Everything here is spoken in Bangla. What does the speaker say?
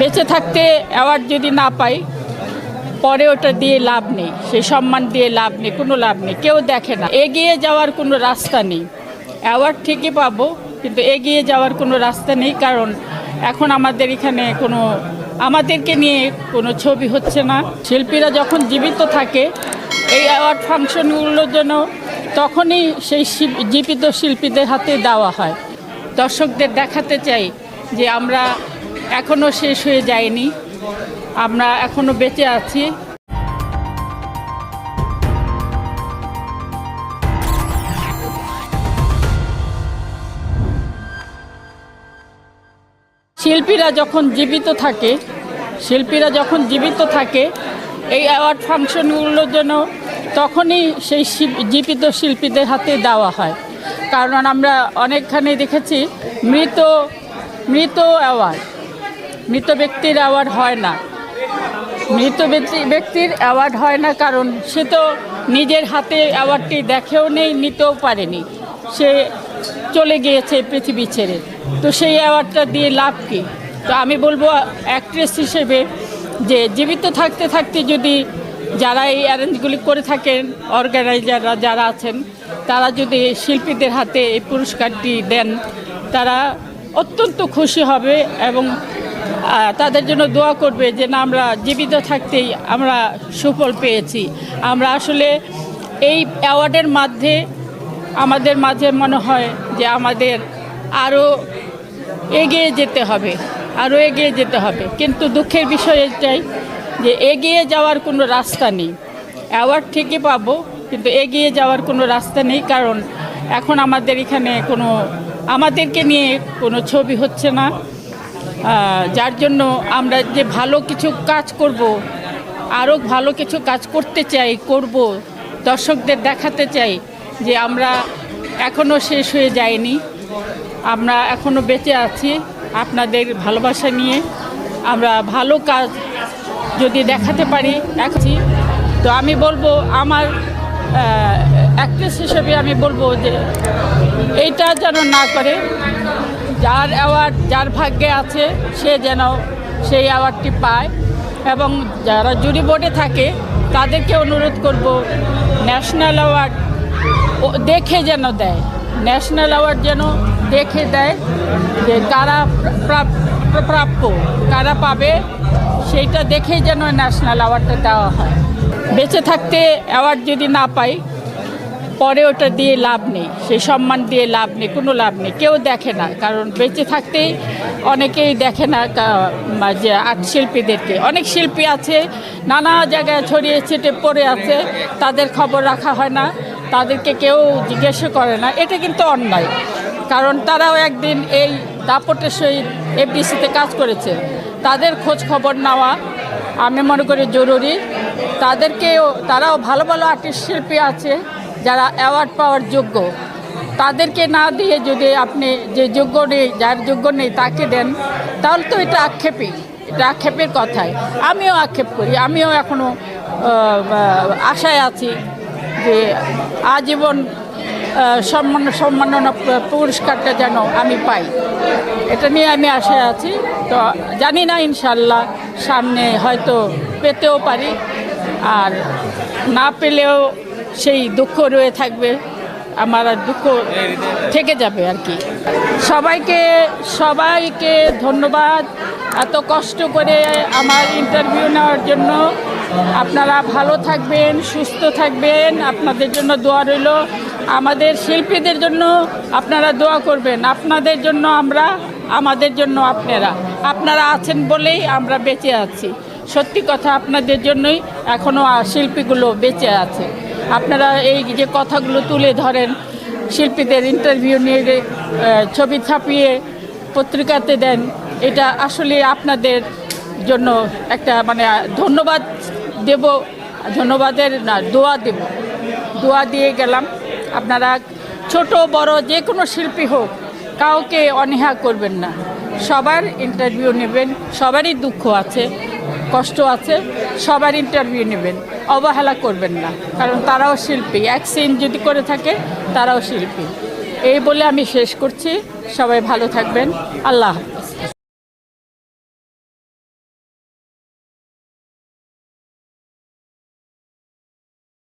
বেঁচে থাকতে অ্যাওয়ার্ড যদি না পাই, পরে ওটা দিয়ে লাভ নেই। সেই সম্মান দিয়ে লাভ নেই, কোনো লাভ নেই। কেউ দেখে না। এগিয়ে যাওয়ার কোনো রাস্তা নেই। অ্যাওয়ার্ড ঠিকই পাবো, কিন্তু এগিয়ে যাওয়ার কোনো রাস্তা নেই, কারণ এখন আমাদের এখানে কোনো, আমাদেরকে নিয়ে কোনো ছবি হচ্ছে না। শিল্পীরা যখন জীবিত থাকে, এই অ্যাওয়ার্ড ফাংশনগুলোর জন্য তখনই সেই জীবিত শিল্পীদের হাতে দেওয়া হয়। দর্শকদের দেখাতে চাই যে আমরা এখনও শেষ হয়ে যায়নি। আমরা এখনও বেঁচে আছি। শিল্পীরা যখন জীবিত থাকে, শিল্পীরা যখন জীবিত থাকে, এই অ্যাওয়ার্ড ফাংশনগুলোর জন্য তখনই সেই জীবিত শিল্পীদের হাতে দেওয়া হয়। কারণ আমরা অনেকখানে দেখেছি মৃত মৃত অ্যাওয়ার্ড মৃত ব্যক্তির অ্যাওয়ার্ড হয় না। মৃত ব্যক্তি- ব্যক্তির অ্যাওয়ার্ড হয় না কারণ সে তো নিজের হাতে অ্যাওয়ার্ডটি দেখেও নেই, নিতেও পারেনি। সে চলে গিয়েছে পৃথিবী ছেড়ে। তো সেই অ্যাওয়ার্ডটা দিয়ে লাভ কী? তো আমি বলব অ্যাক্ট্রেস হিসেবে যে জীবিত থাকতে থাকতে যদি যারা এই অ্যারেঞ্জগুলি করে থাকেন অর্গানাইজাররা যারা আছেন, তারা যদি শিল্পীদের হাতে এই পুরস্কারটি দেন, তারা অত্যন্ত খুশি হবে এবং তাদের জন্য দোয়া করবে যে না, আমরা জীবিত থাকতেই আমরা সুফল পেয়েছি। আমরা আসলে এই অ্যাওয়ার্ডের মাধ্যমে, আমাদের মাঝে মনে হয় যে আমাদের আরও এগিয়ে যেতে হবে আরও এগিয়ে যেতে হবে। কিন্তু দুঃখের বিষয় এটাই যে এগিয়ে যাওয়ার কোনো রাস্তা নেই। অ্যাওয়ার্ড ঠিকই পাবো, কিন্তু এগিয়ে যাওয়ার কোনো রাস্তা নেই, কারণ এখন আমাদের এখানে কোনো, আমাদেরকে নিয়ে কোনো ছবি হচ্ছে না। যার জন্য আমরা যে ভালো কিছু কাজ করব, আরও ভালো কিছু কাজ করতে চাই, করব, দর্শকদের দেখাতে চাই যে আমরা এখনও শেষ হয়ে যায়নি আমরা এখনও বেঁচে আছি আপনাদের ভালোবাসা নিয়ে। আমরা ভালো কাজ যদি দেখাতে পারি একছি তো আমি বলব আমার অ্যাক্ট্রেস হিসেবে আমি বলব যে এইটা যেন না করে। যার অ্যাওয়ার্ড যার ভাগ্যে আছে, সে যেন সেই অ্যাওয়ার্ডটি পায়। এবং যারা জুরি বোর্ডে থাকে, তাদেরকে অনুরোধ করব ন্যাশনাল অ্যাওয়ার্ড দেখে যেন দেয়। ন্যাশনাল অ্যাওয়ার্ড যেন দেখে দেয় যে কারা প্রা- প্রা- প্রাপ্য, কারা পাবে, সেইটা দেখেই যেন ন্যাশনাল অ্যাওয়ার্ডটা দেওয়া হয়। বেঁচে থাকতে অ্যাওয়ার্ড যদি না পাই পরে ওটা দিয়ে লাভ নেই সেই সম্মান দিয়ে লাভ নেই, কোনো লাভ নেই, কেউ দেখে না। কারণ বেঁচে থাকতেই অনেকেই দেখে না যে আর্ট শিল্পীদেরকে। অনেক শিল্পী আছে, নানা জায়গায় ছড়িয়ে ছিটে পড়ে আছে, তাদের খবর রাখা হয় না, তাদেরকে কেউ জিজ্ঞাসা করে না। এটা কিন্তু অন্যায়। কারণ তারাও একদিন এই দাপটের সহিত এফডিসিতে কাজ করেছে। তাদের খোঁজ খবর নেওয়া আমি মনে করি জরুরি। তাদেরকেও, তারাও ভালো ভালো আর্টিস্ট শিল্পী আছে যারা অ্যাওয়ার্ড পাওয়ার যোগ্য, তাদেরকে না দিয়ে যদি আপনি যে যোগ্য নেই, যার যোগ্য নেই তাকে দেন, তাহলে তো এটা আক্ষেপই, এটা আক্ষেপের কথাই। আমিও আক্ষেপ করি, আমিও এখনও আশায় আছি যে আজীবন সম্মান, সম্মাননা পুরস্কারটা যেন আমি পাই। এটা নিয়ে আমি আশায় আছি। তো জানি না, ইনশাল্লাহ সামনে হয়তো পেতেও পারি। আর না পেলেও সেই দুঃখ রয়ে থাকবে, আমার আর দুঃখ থেকে যাবে আর কি। সবাইকে সবাইকে ধন্যবাদ। এত কষ্ট করে আমার ইন্টারভিউ নেওয়ার জন্য। আপনারা ভালো থাকবেন, সুস্থ থাকবেন। আপনাদের জন্য দোয়া রইল। আমাদের শিল্পীদের জন্য আপনারা দোয়া করবেন। আপনাদের জন্য আমরা, আমাদের জন্য আপনারা। আপনারা আছেন বলেই আমরা বেঁচে আছি। সত্যি কথা, আপনাদের জন্যই এখনও শিল্পীগুলো বেঁচে আছে। আপনারা এই যে কথাগুলো তুলে ধরেন, শিল্পীদের ইন্টারভিউ নিয়ে ছবি ছাপিয়ে পত্রিকাতে দেন, এটা আসলে আপনাদের জন্য একটা মানে ধন্যবাদ দেব, ধন্যবাদের না, দোয়া দেব। দোয়া দিয়ে গেলাম। আপনারা ছোট, বড়, যে কোনো শিল্পী হোক, কাউকে অনীহা করবেন না। সবার ইন্টারভিউ নেবেন, সবারই দুঃখ আছে, কষ্ট আছে, সবার ইন্টারভিউ নেবেন। অবহেলা করবেন না। কারণ তারাও শিল্পী। এক সিন যদি করে থাকে, তারাও শিল্পী। এই বলে আমি শেষ করছি। সবাই ভালো থাকবেন। আল্লাহ।